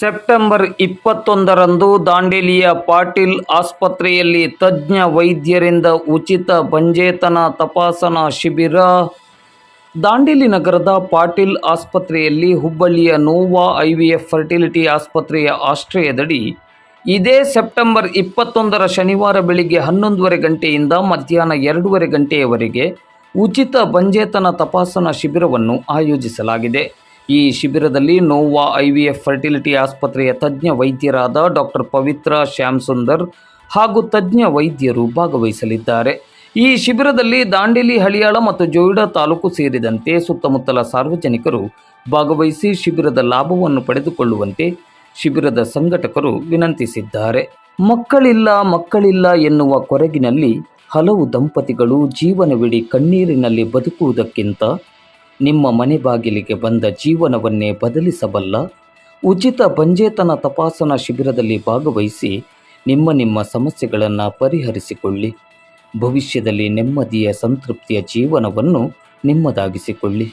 September ಇಪ್ಪತ್ತೊಂದರಂದು ದಾಂಡೇಲಿಯ ಪಾಟೀಲ್ ಆಸ್ಪತ್ರೆಯಲ್ಲಿ ತಜ್ಞ ವೈದ್ಯರಿಂದ ಉಚಿತ ಬಂಜೇತನ ತಪಾಸಣಾ ಶಿಬಿರ. ದಾಂಡೇಲಿ ನಗರದ ಪಾಟೀಲ್ ಆಸ್ಪತ್ರೆಯಲ್ಲಿ ಹುಬ್ಬಳ್ಳಿಯ ನೋವಾ ಐವಿಎಫ್ ಫರ್ಟಿಲಿಟಿ ಆಸ್ಪತ್ರೆಯ ಆಶ್ರಯದಡಿ ಇದೇ ಸೆಪ್ಟೆಂಬರ್ ಇಪ್ಪತ್ತೊಂದರ ಶನಿವಾರ ಬೆಳಿಗ್ಗೆ ಹನ್ನೊಂದುವರೆ ಗಂಟೆಯಿಂದ ಮಧ್ಯಾಹ್ನ ಎರಡೂವರೆ ಗಂಟೆಯವರೆಗೆ ಉಚಿತ ಬಂಜೇತನ ತಪಾಸಣಾ ಶಿಬಿರವನ್ನು ಆಯೋಜಿಸಲಾಗಿದೆ. ಈ ಶಿಬಿರದಲ್ಲಿ Nova I V F fertility ಆಸ್ಪತ್ರೆಯ ತಜ್ಞ ವೈದ್ಯರಾದ ಡಾಕ್ಟರ್ ಪವಿತ್ರ ಶ್ಯಾಮ್ ಸುಂದರ್ ಹಾಗೂ ತಜ್ಞ ವೈದ್ಯರು ಭಾಗವಹಿಸಲಿದ್ದಾರೆ. ಈ ಶಿಬಿರದಲ್ಲಿ ದಾಂಡೇಲಿ, ಹಳಿಯಾಳ ಮತ್ತು ಜೋಯಿಡಾ ತಾಲೂಕು ಸೇರಿದಂತೆ ಸುತ್ತಮುತ್ತಲ ಸಾರ್ವಜನಿಕರು ಭಾಗವಹಿಸಿ ಶಿಬಿರದ ಲಾಭವನ್ನು ಪಡೆದುಕೊಳ್ಳುವಂತೆ ಶಿಬಿರದ ಸಂಘಟಕರು ವಿನಂತಿಸಿದ್ದಾರೆ. ಮಕ್ಕಳಿಲ್ಲ ಮಕ್ಕಳಿಲ್ಲ ಎನ್ನುವ ಕೊರಗಿನಲ್ಲಿ ಹಲವು ದಂಪತಿಗಳು ಜೀವನವಿಡೀ ಕಣ್ಣೀರಿನಲ್ಲಿ ಬದುಕುವುದಕ್ಕಿಂತ ನಿಮ್ಮ ಮನೆ ಬಾಗಿಲಿಗೆ ಬಂದ ಜೀವನವನ್ನೇ ಬದಲಿಸಬಲ್ಲ ಉಚಿತ ಬಂಜೇತನ ತಪಾಸಣಾ ಶಿಬಿರದಲ್ಲಿ ಭಾಗವಹಿಸಿ ನಿಮ್ಮ ನಿಮ್ಮ ಸಮಸ್ಯೆಗಳನ್ನು ಪರಿಹರಿಸಿಕೊಳ್ಳಿ. ಭವಿಷ್ಯದಲ್ಲಿ ನೆಮ್ಮದಿಯ ಸಂತೃಪ್ತಿಯ ಜೀವನವನ್ನು ನಿಮ್ಮದಾಗಿಸಿಕೊಳ್ಳಿ.